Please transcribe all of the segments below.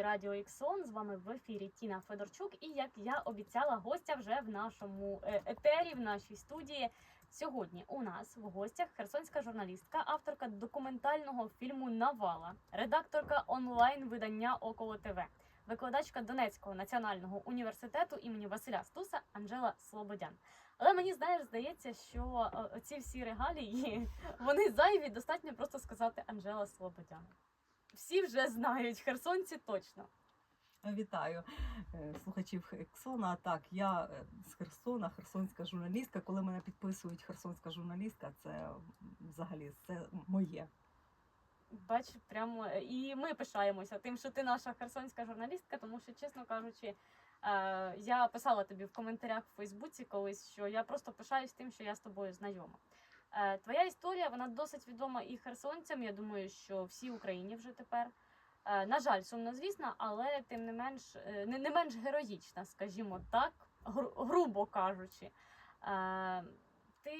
Радіо Іксон з вами в ефірі Тіна Федорчук. І як я обіцяла, гостя вже в нашому е, етері, в нашій студії. Сьогодні у нас в гостях херсонська журналістка, авторка документального фільму Навала, редакторка онлайн видання Около ТВ, викладачка Донецького національного університету імені Василя Стуса Анжела Слободян. Але мені знаєш, здається, що е, ці всі регалії вони зайві. Достатньо просто сказати Анжела Слободян. Всі вже знають, херсонці точно. Вітаю е, слухачів Хексона. Так, я е, з Херсона, херсонська журналістка. Коли мене підписують херсонська журналістка, це взагалі це моє. Бач, прямо е, і ми пишаємося тим, що ти наша херсонська журналістка, тому що, чесно кажучи, я писала тобі в коментарях в Фейсбуці колись, що я просто пишаюсь тим, що я з тобою знайома. Е, Твоя історія вона досить відома і херсонцям. Я думаю, що всій Україні вже тепер. Е, На жаль, сумно звісно, але тим не менш е, не, не менш героїчна, скажімо так, гру- грубо кажучи. Ти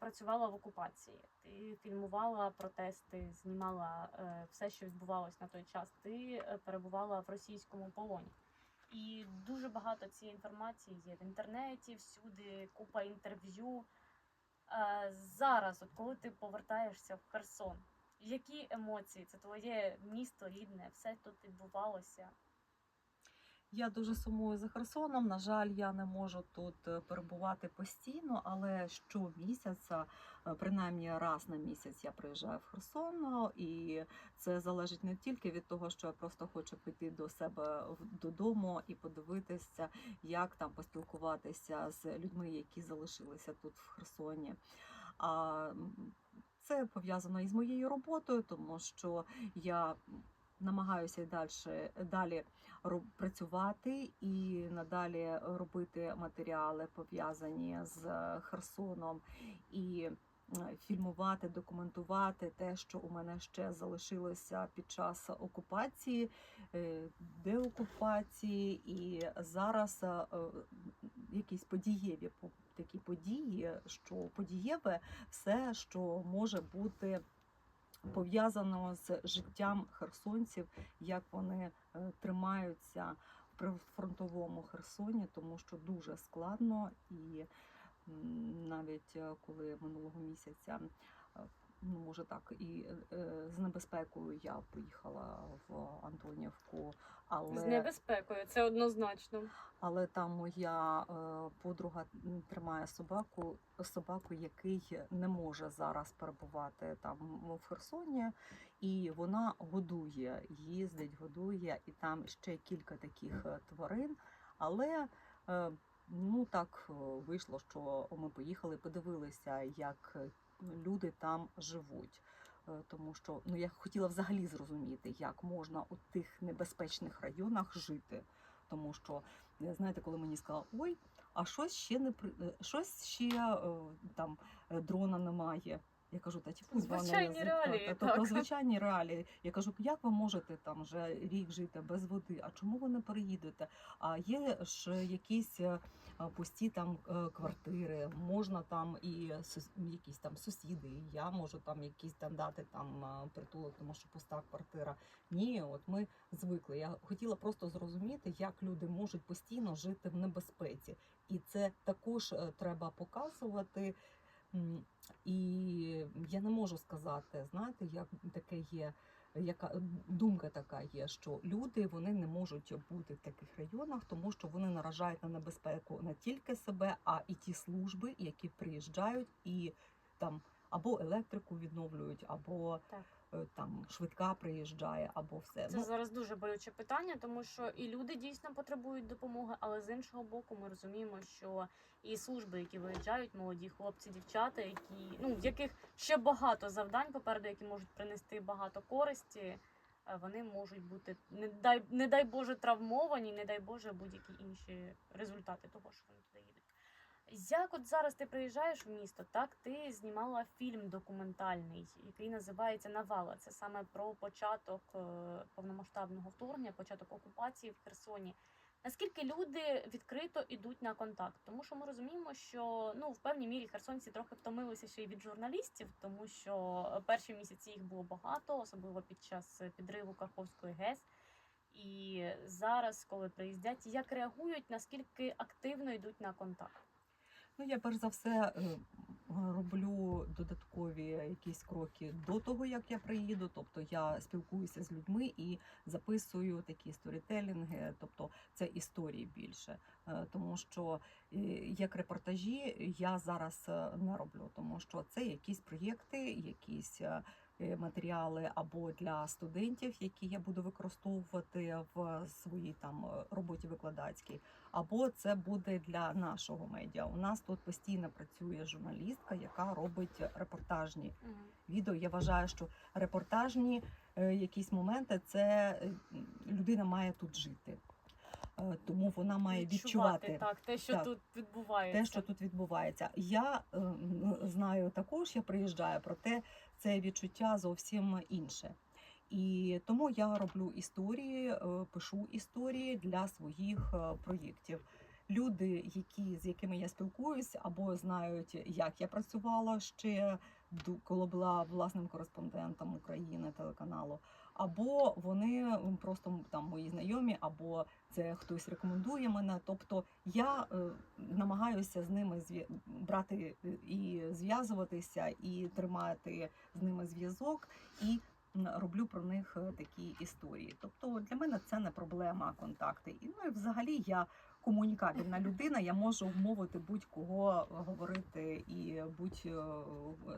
працювала в окупації, ти фільмувала протести, знімала все, що відбувалось на той час. Ти перебувала в російському полоні. І дуже багато цієї інформації є в інтернеті, всюди, купа інтерв'ю. Е, Зараз, от коли ти повертаєшся в Херсон, які емоції? Це твоє місто рідне, все тут відбувалося. Я дуже сумую за Херсоном. На жаль, я не можу тут е, перебувати постійно, але щомісяця, е, принаймні раз на місяць, я приїжджаю в Херсон, і це залежить не тільки від того, що я просто хочу піти до себе додому і подивитися, як там поспілкуватися з людьми, які залишилися тут в Херсоні. А це пов'язано із моєю роботою, тому що я намагаюся далі, далі працювати і надалі робити матеріали пов'язані з е, Херсоном і е, фільмувати, документувати те, що у мене ще залишилося під час окупації, е, деокупації, і зараз е, е, якісь подієві такі події, що подієве все, що може бути пов'язано з життям херсонців, як вони е, тримаються в прифронтовому Херсоні, тому що дуже складно і навіть е, коли минулого місяця. Ну, може так, і е, з небезпекою я поїхала в Антонівку, але З небезпекою, це однозначно. але там моя е, подруга тримає собаку, собаку, який не може зараз перебувати там в Херсоні, і вона годує, їздить, годує, і там ще кілька таких е, тварин. Але е, ну так е, вийшло, що ми поїхали, подивилися, як люди там живуть. Е, Тому що ну я хотіла взагалі зрозуміти, як можна у тих небезпечних районах жити. Тому що е, знаєте, коли мені сказали, ой, а щось ще не при- е, щось ще там дрона немає. Я кажу, та ті Звичайні реалії, то, так. звичайні реалії. Я кажу, як ви можете там вже рік жити без води? А чому ви не переїдете? А є ж якісь е, пусті там е, квартири, можна там і якісь там сусіди, і я можу там якісь там дати там притулок, тому що пуста квартира. Ні, от ми звикли. Я хотіла просто зрозуміти, як люди можуть постійно жити в небезпеці, і це також е, треба показувати. І я не можу сказати, знаєте, як таке є. Яка думка така є, що люди вони не можуть бути в таких районах, тому що вони наражають на небезпеку не тільки себе, а і ті служби, які приїжджають і там або електрику відновлюють, або Так. Е, там швидка приїжджає, або все. Це Ну, зараз дуже болюче питання, тому що і люди дійсно потребують допомоги, але з іншого боку, ми розуміємо, що і служби, які виїжджають, молоді хлопці, дівчата, які ну в яких ще багато завдань попереду, які можуть принести багато користі. е, Вони можуть бути не дай не дай Боже травмовані, не дай Боже будь-які інші результати того, що вони туди їдуть. Як от зараз ти приїжджаєш в місто, так ти знімала фільм документальний, який називається Навала. Це саме про початок е, повномасштабного вторгнення, початок окупації в Херсоні. Наскільки люди відкрито йдуть на контакт? Тому що ми розуміємо, що ну в певній мірі херсонці трохи втомилися ще й від журналістів, тому що перші місяці їх було багато, особливо під час підриву Каховської ГЕС. І зараз, коли приїздять, як реагують, наскільки активно йдуть на контакт? Ну, я перш за все е, роблю додаткові якісь кроки до того, як я приїду. Тобто я спілкуюся з людьми і записую такі сторітелінги, тобто це історії більше. Е, Тому що е, як репортажі я зараз не роблю, тому що це якісь проєкти, якісь. Матеріали або для студентів, які я буду використовувати в своїй там роботі викладацькій, або це буде для нашого медіа. У нас тут постійно працює журналістка, яка робить репортажні відео. Я вважаю, що репортажні е, якісь моменти це е, людина має тут жити. Е, Тому вона має відчувати, так, те, що Так. тут відбувається. те, що тут відбувається. Я е, знаю також, я приїжджаю, проте це відчуття зовсім інше. І тому я роблю історії, е, пишу історії для своїх е, проєктів. Люди, які з якими я спілкуюсь, або знають, як я працювала ще коли була власним кореспондентом України телеканалу, або вони просто там мої знайомі, або це хтось рекомендує мене. Тобто я е, намагаюся з ними зв'я- брати е, і зв'язуватися, і тримати з ними зв'язок, і роблю про них е, такі історії. Тобто для мене це не проблема контакти. І ну і взагалі я комунікабельна людина. Я можу вмовити будь-кого говорити і будь е,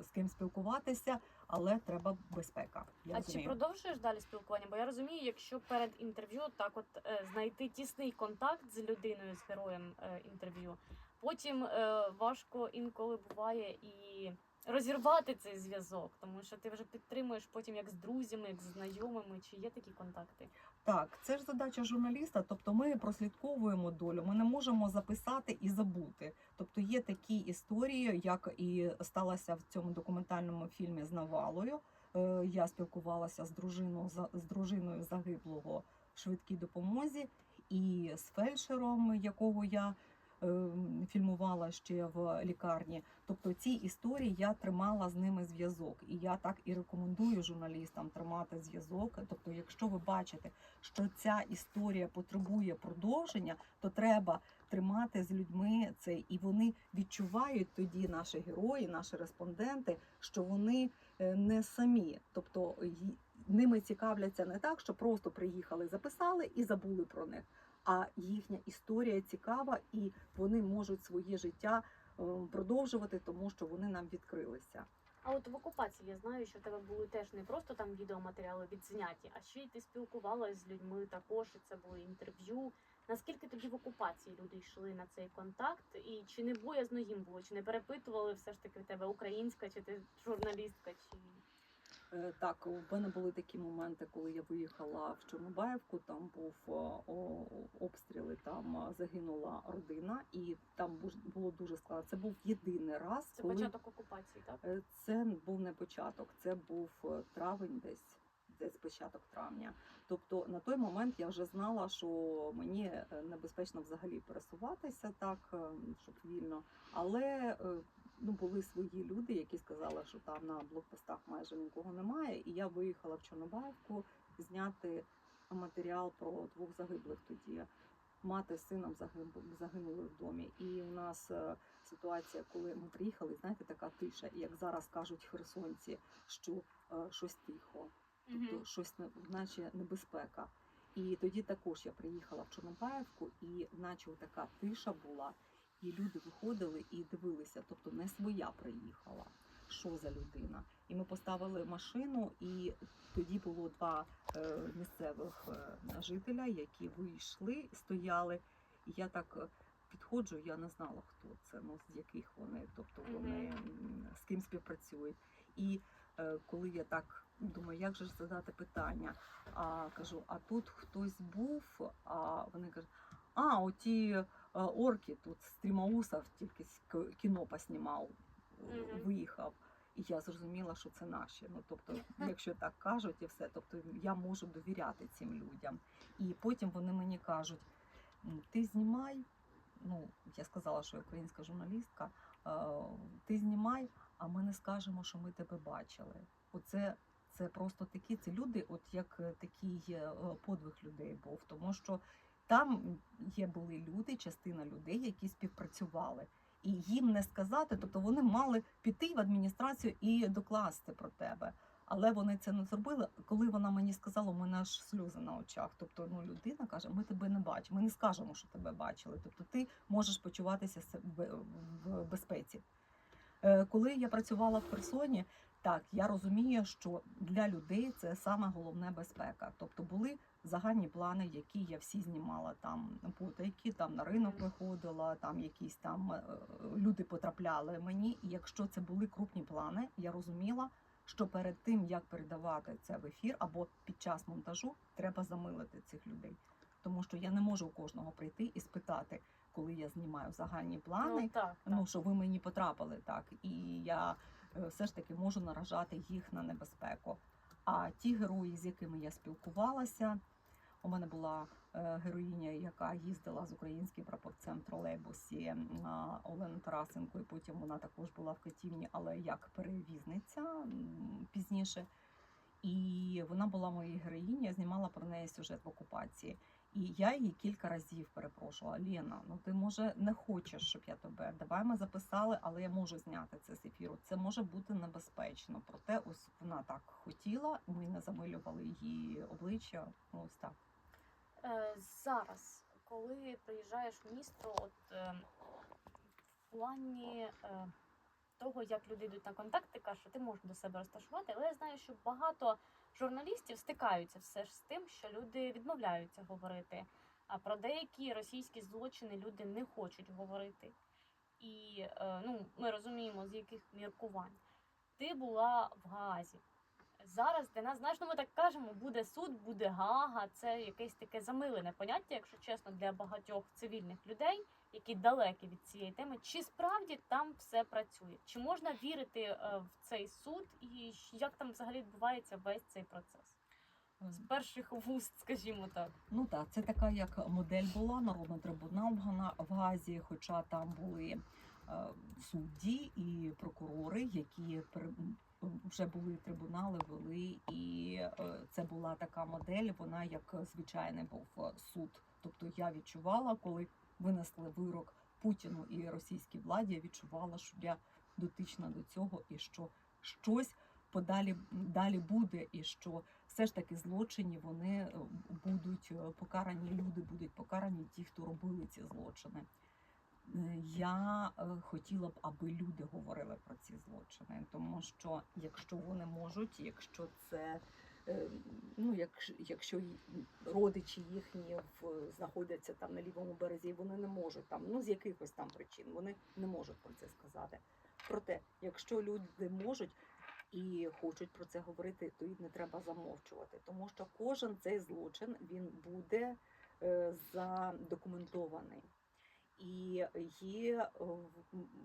з ким спілкуватися, але треба безпека. Я а чи продовжуєш далі спілкування? Бо я розумію, якщо перед інтерв'ю так от е, знайти тісний контакт з людиною, з героєм е, інтерв'ю, потім е, важко інколи буває і розірвати цей зв'язок, тому що ти вже підтримуєш потім як з друзями, як з знайомими, чи є такі контакти? Так, це ж задача журналіста. Тобто, ми прослідковуємо долю. Ми не можемо записати і забути. Тобто, є такі історії, як і сталося в цьому документальному фільмі з Навалою. Е, Я спілкувалася з дружиною з дружиною загиблого швидкій допомозі, і з фельдшером, якого я фільмувала ще в лікарні. Тобто ці історії я тримала з ними зв'язок, і я так і рекомендую журналістам тримати зв'язок. Тобто, якщо ви бачите, що ця історія потребує продовження, то треба тримати з людьми це, і вони відчувають тоді наші герої, наші респонденти, що вони е, не самі, тобто ними цікавляться не так, що просто приїхали, записали і забули про них. А їхня історія цікава, і вони можуть своє життя е, продовжувати, тому що вони нам відкрилися. А от в окупації я знаю, що в тебе були теж не просто там відеоматеріали відзняті, а ще й ти спілкувалася з людьми також, і це були інтерв'ю. Наскільки тоді в окупації люди йшли на цей контакт, і чи не боязно їм було, чи не перепитували все ж таки тебе українська, чи ти журналістка, чи Так, у мене були такі моменти, коли я виїхала в Чорнобаївку. Там був е, обстріли, там е, загинула родина, і там було дуже складно. Це був єдиний раз, це коли початок окупації, так? Е, Це був не початок, це був е, травень, десь десь початок травня. Тобто на той момент я вже знала, що мені е, небезпечно взагалі пересуватися так, е, щоб вільно. Але е, ну були свої люди, які сказали, що там на блокпостах майже нікого немає. І я виїхала в Чорнобаївку зняти матеріал про двох загиблих тоді. Мати з сином загинули в домі. І у нас е, ситуація, коли ми приїхали, знаєте, така тиша, і як зараз кажуть херсонці, що е, щось тихо, тобто щось не- наче небезпека. І тоді також я приїхала в Чорнобаївку, і наче така тиша була, і люди виходили і дивилися, тобто не своя приїхала. Що за людина? І ми поставили машину, і тоді було два е, місцевих е, жителя, які вийшли, стояли. І я так е, підходжу, я не знала, хто це, ну з яких вони, тобто вони з ким співпрацюють. І е, коли я так думаю, як же задати питання, а кажу, а тут хтось був, а вони кажуть, а оті е, орки тут з тільки кіно поснімав, Мгм. виїхав. І я зрозуміла, що це наші. Ну тобто, якщо так кажуть, і все, тобто я можу довіряти цим людям. І потім вони мені кажуть: ти знімай. Ну, я сказала, що я українська журналістка. е, Ти знімай, а ми не скажемо, що ми тебе бачили. Оце це просто такі це люди, от як е, такий е, подвиг людей був, тому що там є були люди, частина людей, які співпрацювали. І їм не сказати, тобто вони мали піти в адміністрацію і докласти про тебе. Але вони це не зробили. Коли вона мені сказала, у мене аж сльози на очах. Тобто, ну людина каже: ми тебе не бачимо, ми не скажемо, що тебе бачили. Тобто, ти можеш почуватися в безпеці. Е, Коли я працювала в Херсоні, так я розумію, що для людей це саме головне безпека. Тобто були загальні плани, які я всі знімала там потайки, там на ринок виходила, там якісь там е, люди потрапляли мені. І якщо це були крупні плани, я розуміла, що перед тим як передавати це в ефір або під час монтажу, треба замилити цих людей. Тому що я не можу у кожного прийти і спитати, коли я знімаю загальні плани, Ну, так, так. ну що ви мені потрапили так, і я е, все ж таки можу наражати їх на небезпеку. А ті герої, з якими я спілкувалася, у мене була е, героїня, яка їздила з українським прапорцем в тролейбусі м, Олена Тарасенко, і потім вона також була в Катівні, але як перевізниця пізніше. І вона була моєю героїнею, я знімала про неї сюжет в окупації. І я її кілька разів перепрошувала: Лена, ну ти може не хочеш, щоб я тебе. Давай ми записали, але я можу зняти це з ефіру. Це може бути небезпечно. Проте ось вона так хотіла. Ми не замилювали її обличчя. Ну, Ось так. Е, зараз, коли приїжджаєш в місто, от е, в плані е, того, як люди йдуть на контакт, ти кажеш, що ти можеш до себе розташувати, але я знаю, що багато журналістів стикаються все ж з тим, що люди відмовляються говорити. А про деякі російські злочини люди не хочуть говорити. І ну, ми розуміємо, з яких міркувань. Ти була в Гаазі. Зараз для нас, знаєш, ну ми так кажемо, буде суд, буде Гага. Це якесь таке замилене поняття, якщо чесно, для багатьох цивільних людей, які далекі від цієї теми. Чи справді там все працює? Чи можна вірити е, в цей суд, і як там взагалі відбувається весь цей процес? З перших вуст, скажімо так. Ну так, це така як модель була народний трибунал в Газі, хоча там були е, судді і прокурори, які вже були трибунали, вели, і е, це була така модель. Вона як звичайний був е, суд. Тобто я відчувала, коли винесли вирок Путіну і російській владі, я відчувала, що я дотична до цього, і що щось подалі далі буде, і що все ж таки злочині вони е, будуть покарані, люди будуть покарані, ті, хто робили ці злочини. Е, Я е, хотіла б, аби люди говорили про ці злочини, тому що якщо вони можуть, якщо це е, ну, якщо, якщо родичі їхні в, знаходяться там на лівому березі, вони не можуть там, ну з якихось там причин, вони не можуть про це сказати. Проте, якщо люди можуть, і хочуть про це говорити, то їх не треба замовчувати, тому що кожен цей злочин він буде задокументований. І є, е,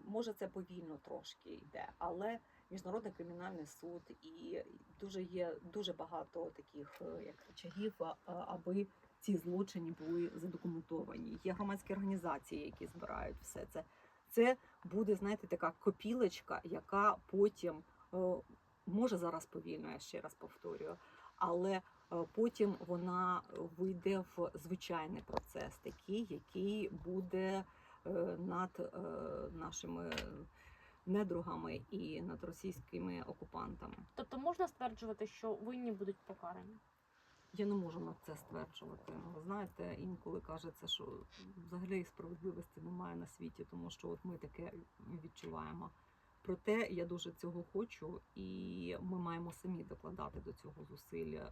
може, це повільно трошки йде, але міжнародний кримінальний суд і дуже є дуже багато таких е, як речагів, аби ці злочини були задокументовані. Є громадські організації, які збирають все це. Це буде, знаєте, така копілочка, яка потім е, може зараз повільно, я ще раз повторюю, але е, потім вона вийде в звичайний процес, такий, який буде е, над е, нашими недругами і над російськими окупантами. Тобто можна стверджувати, що винні будуть покарані. Я не можу на це стверджувати. Ви знаєте, інколи кажеться, що взагалі справедливості немає на світі, тому що от ми таке відчуваємо. Проте я дуже цього хочу, і ми маємо самі докладати до цього зусилля.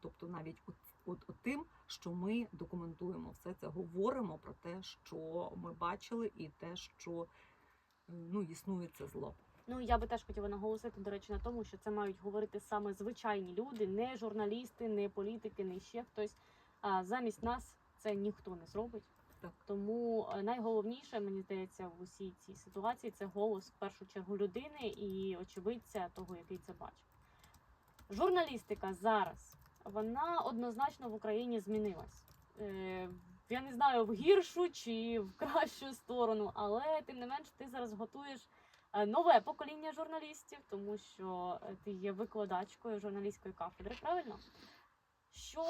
Тобто, навіть от, от, от тим, що ми документуємо все це, говоримо про те, що ми бачили, і те, що е, ну існує це зло. Ну я би теж хотіла наголосити, до речі, на тому, що це мають говорити саме звичайні люди, не журналісти, не політики, не ще хтось. А замість нас це ніхто не зробить. Так. Тому е, найголовніше, мені здається, в усій цій ситуації це голос в першу чергу людини і очевидця того, який це бачив. Журналістика зараз вона однозначно в Україні змінилась. Е, я не знаю в гіршу чи в кращу сторону, але тим не менш ти зараз готуєш е, нове покоління журналістів, тому що ти є викладачкою журналістської кафедри, правильно? Що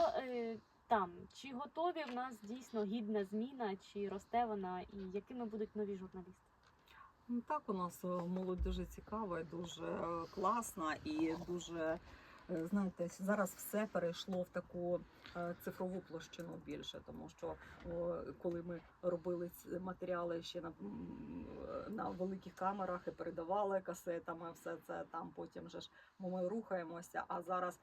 там? Чи готові в нас дійсно гідна зміна, чи росте вона, і якими будуть нові журналісти? Ну так, у нас е, молодь дуже цікава, і дуже е, класна і дуже. е, Знаєте, зараз все перейшло в таку цифрову площину більше, тому що коли ми робили матеріали ще на, на великих камерах і передавали касетами, все це там потім же ж ми рухаємося. А зараз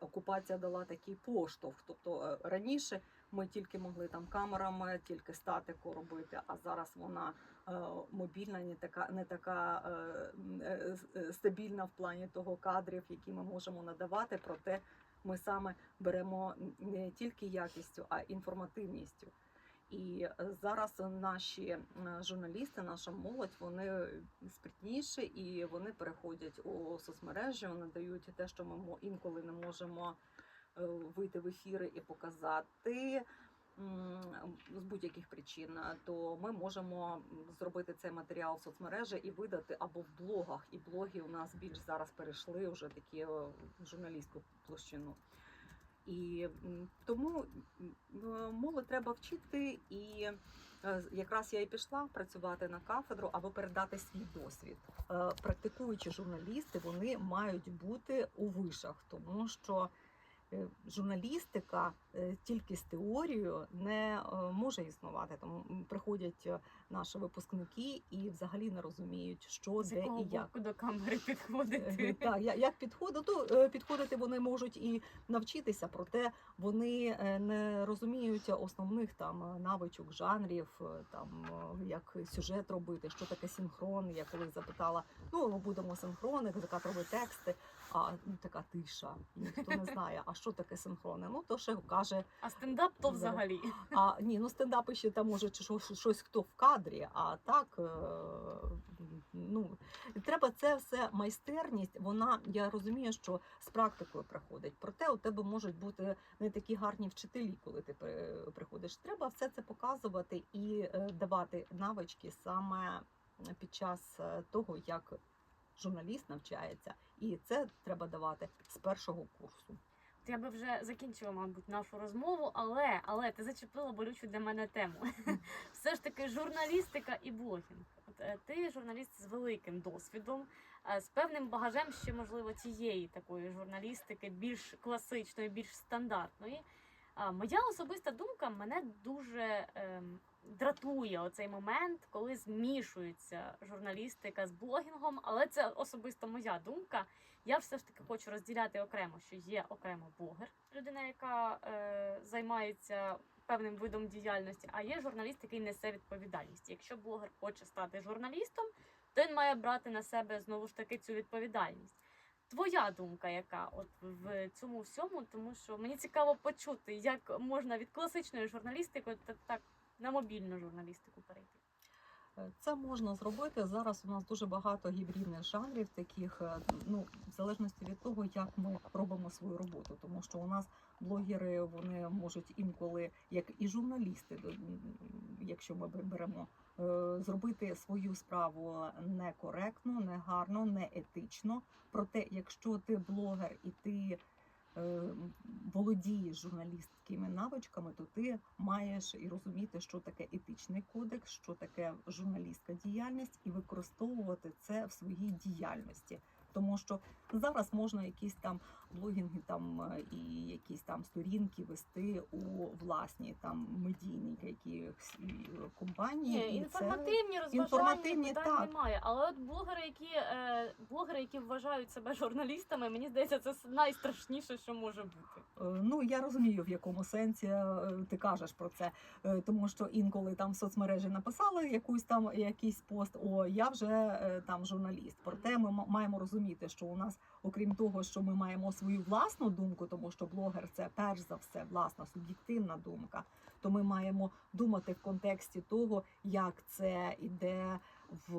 окупація дала такий поштовх. Тобто е, раніше ми тільки могли там камерами, тільки статику робити, а зараз вона е, мобільна, не така, не така е, стабільна в плані того кадрів, які ми можемо надавати. Проте ми саме беремо не тільки якістю, а інформативністю. І е, зараз наші е, журналісти, наша молодь, вони спритніші і вони переходять у соцмережі, вони дають те, що ми інколи не можемо е, вийти в ефіри і показати з будь-яких причин, то ми можемо зробити цей матеріал в соцмережі і видати або в блогах. І блоги у нас більш зараз перейшли вже такі в журналістську площину. І тому молодь треба вчити, і е, якраз я і пішла працювати на кафедру, або передати свій досвід. Е, Практикуючі журналісти вони мають бути у вишах, тому що е, журналістика тільки з теорією не може існувати. Тому приходять е, наші випускники і взагалі не розуміють, що З де і як. боку до камери підходити? Е, Так, як підходити, то е, підходити вони можуть і навчитися, проте вони не розуміють основних там навичок, жанрів, там як сюжет робити, що таке синхрон. Я коли запитала, ну ми будемо синхрони, закадрові тексти. А ну, така тиша, ніхто не знає, а що таке синхрони. Ну то ще каже А стендап то взагалі. а ні, ну стендапи ще там може чи щось, щось хто в кадрі, а так е, ну треба це все майстерність. Вона я розумію, що з практикою приходить. Проте у тебе можуть бути не такі гарні вчителі, коли ти приходиш. Треба все це показувати і е, давати навички саме під час е, того, як журналіст навчається, і це треба давати з першого курсу. Я би вже закінчила, мабуть, нашу розмову, але, але ти зачепила болючу для мене тему. Все ж таки, журналістика і блогінг. От е, ти журналіст з великим досвідом, е, з певним багажем ще, можливо, цієї такої журналістики, більш класичної, більш стандартної. Моя особиста думка мене дуже ем, дратує оцей момент, коли змішується журналістика з блогінгом, але це особисто моя думка. Я все ж таки хочу розділяти окремо, що є окремо блогер, людина, яка е, займається певним видом діяльності, а є журналіст, який несе відповідальність. Якщо блогер хоче стати журналістом, то він має брати на себе знову ж таки цю відповідальність. Твоя думка, яка от в цьому всьому, тому що мені цікаво почути, як можна від класичної журналістики та так на мобільну журналістику перейти. Е, Це можна зробити. Зараз у нас дуже багато гібридних жанрів, таких е, ну в залежності від того, як ми робимо свою роботу. Тому що у нас блогери вони можуть інколи, як і журналісти, якщо ми бе- беремо, е, зробити свою справу некоректно, негарно, неетично. Проте, якщо ти блогер і ти володієш журналістськими навичками, то ти маєш і розуміти, що таке етичний кодекс, що таке журналістська діяльність, і використовувати це в своїй діяльності. Тому що зараз можна якісь там блогінги, там е, і якісь там сторінки вести у власні там медійні якісь е, компанії. Ні, і це- інформативні, розважальні інформативні, питань так. немає. Але от блогери, які е, блогери, які вважають себе журналістами, мені здається, це найстрашніше, що може бути. Е, Ну я розумію, в якому сенсі е, ти кажеш про це, Е, тому що інколи там в соцмережі написали якусь там якийсь пост. О, я вже е, там журналіст. Проте ми маємо розуміти, що у нас, окрім того, що ми маємо свою власну думку, тому що блогер це перш за все власна суб'єктивна думка. То ми маємо думати в контексті того, як це іде в,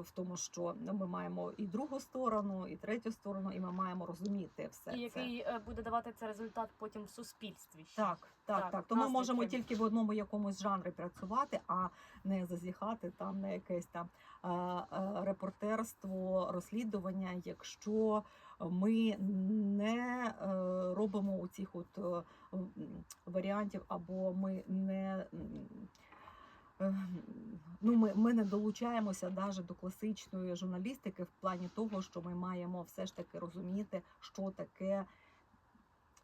в тому, що ми маємо і другу сторону, і третю сторону, і ми маємо розуміти все І який е, буде давати це результат потім в суспільстві. Так, так, Так, так. То ми можемо тільки в одному якомусь жанрі працювати, а не зазіхати там на якесь там е, е, репортерство, розслідування, якщо ми не е, робимо у цих от варіантів, або ми не. М, е, Ну, ми, ми не долучаємося навіть до класичної журналістики в плані того, що ми маємо все ж таки розуміти, що таке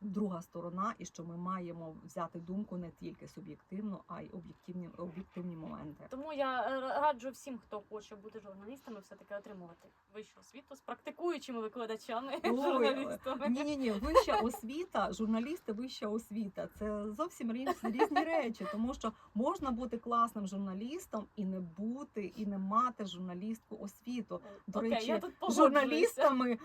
друга сторона, і що ми маємо взяти думку не тільки суб'єктивну, а й об'єктивні об'єктивні моменти. Тому я е, раджу всім, хто хоче бути журналістами, все таки отримувати вищу освіту з практикуючими викладачами, Ой, журналістами. Ні, ні, ні, вища освіта, журналісти, вища освіта це зовсім різ- різні речі, тому що можна бути класним журналістом і не бути, і не мати журналістську освіту. До Окей, речі, я тут журналістами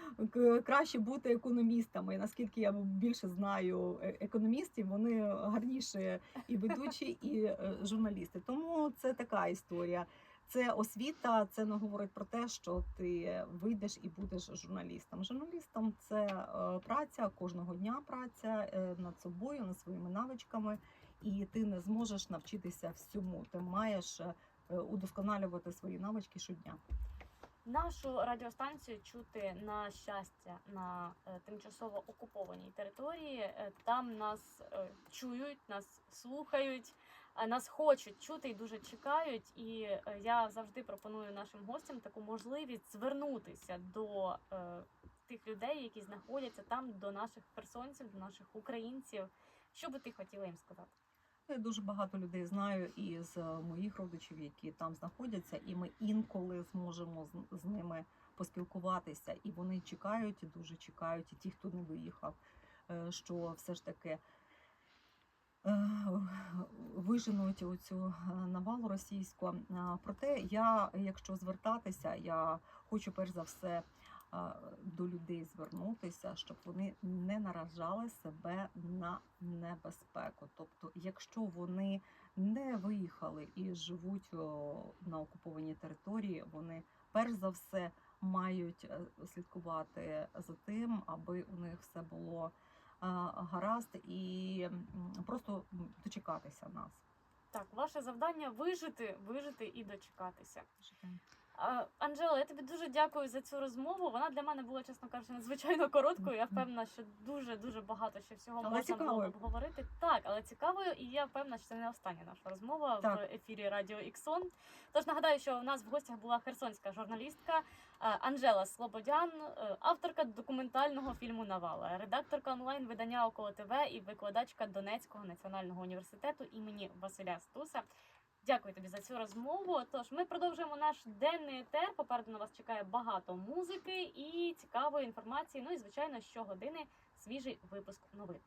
краще бути економістами. Наскільки я більше знаю е- економістів, вони гарніші і ведучі, і е, журналісти. Тому це така історія. Це освіта, це не говорить про те, що ти вийдеш і будеш журналістом. Журналістом це е, праця кожного дня, праця над собою, над своїми навичками, і ти не зможеш навчитися всьому. Ти маєш удосконалювати свої навички щодня. Нашу радіостанцію чути на щастя на е, тимчасово окупованій території. Е, Там нас е, чують, нас слухають, нас хочуть чути і дуже чекають. І я завжди пропоную нашим гостям таку можливість звернутися до тих людей, які знаходяться там, до наших херсонців, до наших українців. Що би ти хотіла їм сказати? Я дуже багато людей знаю із е, моїх родичів, які там знаходяться, і ми інколи зможемо з, з ними поспілкуватися. І вони чекають, і дуже чекають, і ті, хто не виїхав, е, що все ж таки е, виженуть оцю навалу російську. Проте я, якщо звертатися, я хочу перш за все до людей звернутися, щоб вони не наражали себе на небезпеку. Тобто, якщо вони не виїхали і живуть на окупованій території, вони перш за все мають е, слідкувати за тим, аби у них все було гаразд і просто дочекатися нас. Так, ваше завдання вижити, вижити і дочекатися. А, Анжела, я тобі дуже дякую за цю розмову. Вона для мене була, чесно кажучи, надзвичайно короткою. Я впевнена, що дуже дуже багато ще всього Але можна було б обговорити. Так, але цікавою, і я впевнена, що це не остання наша розмова Так. в ефірі Радіо Іксон. Тож нагадаю, що у нас в гостях була херсонська журналістка е, Анжела Слободян, е, авторка документального фільму Навала, редакторка онлайн видання Около ТВ і викладачка Донецького національного університету імені Василя Стуса. Дякую тобі за цю розмову. Тож ми продовжуємо наш денний етер. Попереду на вас чекає багато музики і цікавої інформації. Ну і звичайно, щогодини свіжий випуск новин.